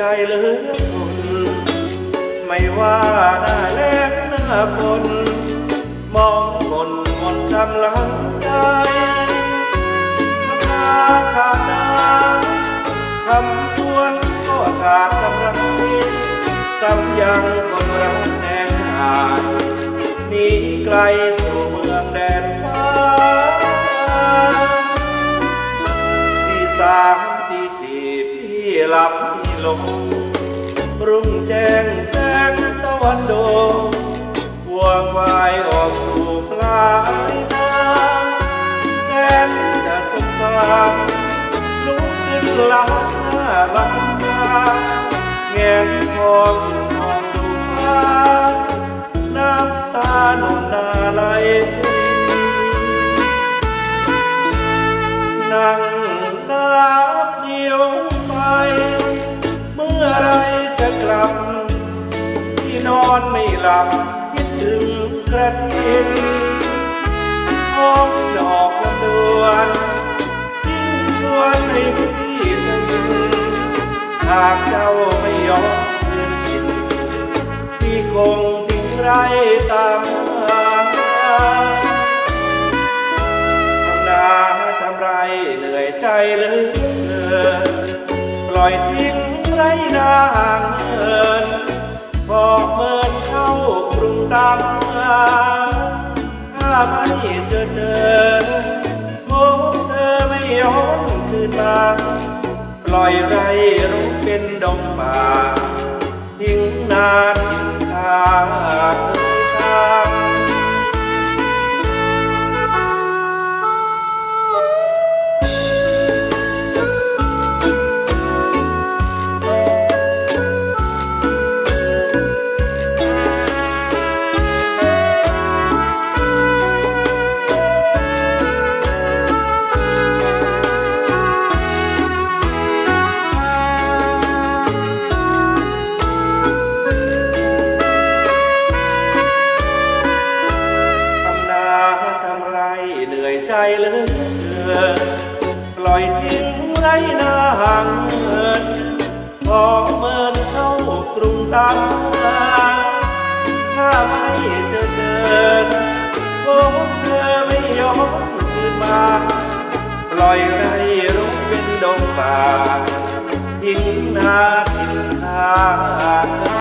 จเหลือทนไม่ว่าหน้าแล้งหน้าฝนมองมนมดกำลังใจทำนาขาดน้ำทำสวนก็ขาดกำลังซ้ำยังคนรักแน่หายหนีไกล ลงรุ่งแจ้งแสงตะวันโดงวัวควายออกสู่ปลายนาแสนจะสุขสารลุกขึ้นหลังหน้าลังตาแงนมองมองดูฟ้าน้ำตาหนุ่มนาไหลนั่งนับ นอนไม่หลับคิดถึงกระทินห้องดอกลำดวนทิ้งชวนให้พี่ตื่นหากเจ้าไม่ยอมคืนกินพี่คงทิ้งไรตามหาทำนาทำไรเหนื่อยใจเหลือเกินปล่อยทิ้งไรนาห่างเหิน พอเมินเข้ากรุงตามหาถ้าไม่เจอเจอพบเธอไม่ย้อนคืนมาปล่อยไรรู้เป็นดงป่าทิ้งนาทิ้ง เหนื่อยใจเลือเกินปล่อยทิ้งไรนาห่างเหินพอเมินเข้ากรุงตาถ้าไม่เจอเจอพบเธอไม่ย้อนคืนมาปล่อยไรรุกเป็นดงป่าทิ้งนาทิ้งทาง